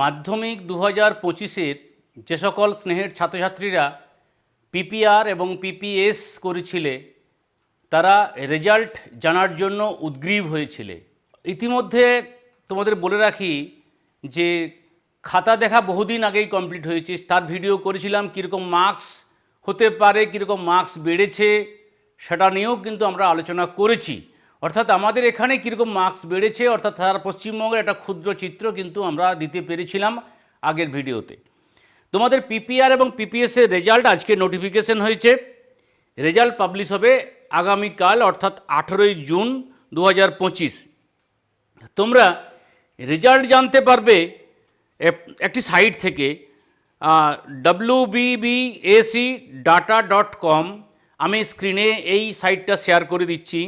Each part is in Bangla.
মাধ্যমিক দু হাজার পঁচিশের যে সকল স্নেহের ছাত্রছাত্রীরা পিপিআর এবং পিপিএস করেছিলে, তারা রেজাল্ট জানার জন্য উদ্গ্রীব হয়েছিলে। ইতিমধ্যে তোমাদের বলে রাখি যে খাতা দেখা বহুদিন আগেই কমপ্লিট হয়েছে। তার ভিডিও করেছিলাম, কীরকম মার্কস হতে পারে, কীরকম মার্কস বেড়েছে, সেটা নিয়েও কিন্তু আমরা আলোচনা করেছি। অর্থাৎ আমাদের এখানে কীরকম মার্কস বেড়েছে, অর্থাৎ সারা পশ্চিমবঙ্গের একটা ক্ষুদ্র চিত্র কিন্তু আমরা দিতে পেরেছিলাম আগের ভিডিওতে। তোমাদের পিপিআর এবং পিপিএস এর রেজাল্ট আজকে নোটিফিকেশন হয়েছে। রেজাল্ট পাবলিশ হবে আগামীকাল, অর্থাৎ আঠেরোই জুন দু হাজার পঁচিশ। তোমরা রেজাল্ট জানতে পারবে একটি সাইট থেকে ডাব্লু ডাটা ডট কম আমি স্ক্রিনে এই সাইটটা শেয়ার করে দিচ্ছি।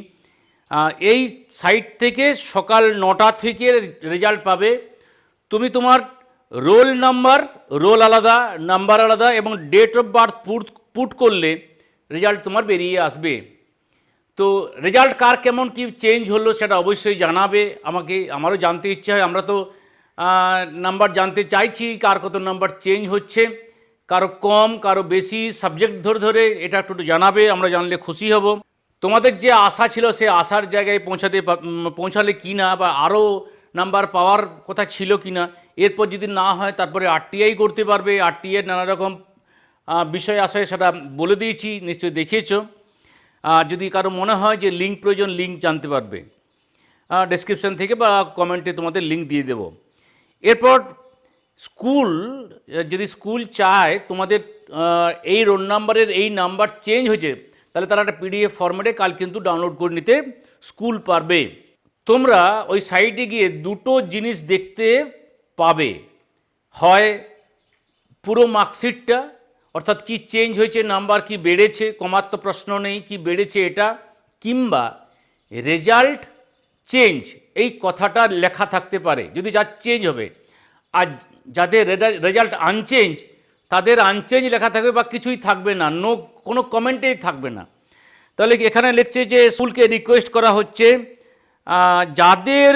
এই সাইট থেকে সকাল নটা থেকে রেজাল্ট পাবে। তুমি তোমার রোল নাম্বার রোল আলাদা নাম্বার আলাদা এবং date of birth put put করলে রেজাল্ট তোমার বেরিয়ে আসবে। তো রেজাল্ট কার কেমন কি চেঞ্জ হলো সেটা অবশ্যই জানাবে। আমাকে, আমারও জানতে ইচ্ছে হয়। আমরা তো নাম্বার জানতে চাইছি কার কত নাম্বার চেঞ্জ হচ্ছে। কারও কম, কারও বেশি সাবজেক্ট ধরে ধরে, এটা একটু জানাবে। আমরা জানলে খুশি হব। তোমাদের যে আশা ছিল সে আশার জায়গায় পৌঁছাতে পৌঁছালে কি না বা আরও নাম্বার পাওয়ার কথা ছিল কি না, এরপর যদি না হয় তারপরে আরটিআই করতে পারবে। আরটিআই নানা রকম বিষয় আশয় সেটা বলে দিয়েছি, নিশ্চয়ই দেখিয়েছো। যদি কারও মনে হয় যে লিঙ্ক প্রয়োজন, লিঙ্ক জানতে পারবে। ডেসক্রিপশন থেকে বা কমেন্টে তোমাদের লিঙ্ক দিয়ে দেব। এরপর স্কুল, যদি স্কুল চায়, তোমাদের এই রোল নাম্বারের এই নাম্বার চেঞ্জ হয়েছে তাহলে তারা একটা পিডিএফ ফরম্যাটে কাল কিন্তু ডাউনলোড করে নিতে স্কুল পারবে। তোমরা ওই সাইটে গিয়ে দুটো জিনিস দেখতে পাবে। হয় পুরো মার্কশিটটা অর্থাৎ কি চেঞ্জ হয়েছে নাম্বার কি বেড়েছে কমার তো প্রশ্ন নেই, কি বেড়েছে এটা, কিংবা রেজাল্ট চেঞ্জ এই কথাটা লেখা থাকতে পারে। যদি যা চেঞ্জ হবে, আর যাদের রেজাল্ট আনচেঞ্জ তাদের আনচেঞ্জ লেখা থাকবে বা কিছুই থাকবে না, নো, কোনো কমেন্টেই থাকবে না। তাহলে এখানে লিখছে যে স্কুলকে রিকোয়েস্ট করা হচ্ছে যাদের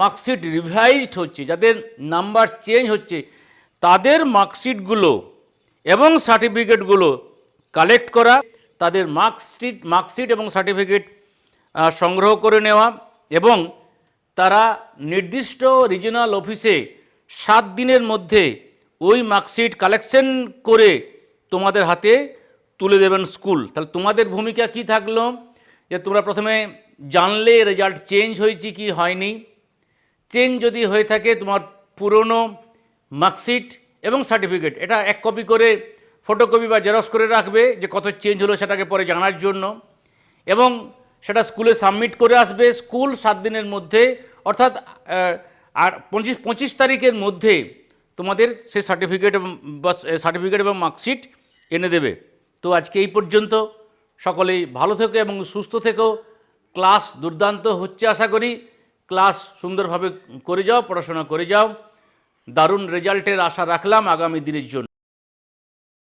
মার্কশিট রিভাইজড হচ্ছে, যাদের নাম্বার চেঞ্জ হচ্ছে, তাদের মার্কশিটগুলো এবং সার্টিফিকেটগুলো কালেক্ট করা, তাদের মার্কশিট মার্কশিট এবং সার্টিফিকেট সংগ্রহ করে নেওয়া এবং তারা নির্দিষ্ট রিজিনাল অফিসে সাত দিনের মধ্যে ওই মার্কশিট কালেকশন করে তোমাদের হাতে তুলে দেবেন স্কুল। তাহলে তোমাদের ভূমিকা কি থাকল? যে তোমরা প্রথমে জানলে রেজাল্ট চেঞ্জ হয়েছে কি হয়নি। চেঞ্জ যদি হয়ে থাকে তোমার পুরনো মার্কশিট এবং সার্টিফিকেট, এটা এক কপি করে ফটোকপি বা জেরক্স করে রাখবে যে কত চেঞ্জ হলো সেটাকে পরে জানার জন্য। এবং সেটা স্কুলে সাবমিট করে আসবে স্কুল সাত দিনের মধ্যে, অর্থাৎ আর পঁচিশ পঁচিশ তারিখের মধ্যে তোমাদের সে সার্টিফিকেট বা সার্টিফিকেট এবং মার্কশিট এনে দেবে। তো আজকে এই পর্যন্ত, সকলেই ভালো থেকো এবং সুস্থ থেকো। ক্লাস দুর্দান্ত হচ্ছে আশা করি। ক্লাস সুন্দরভাবে করে যাও, পড়াশোনা করে যাও। দারুণ রেজাল্টের আশা রাখলাম আগামী দিনের জন্য।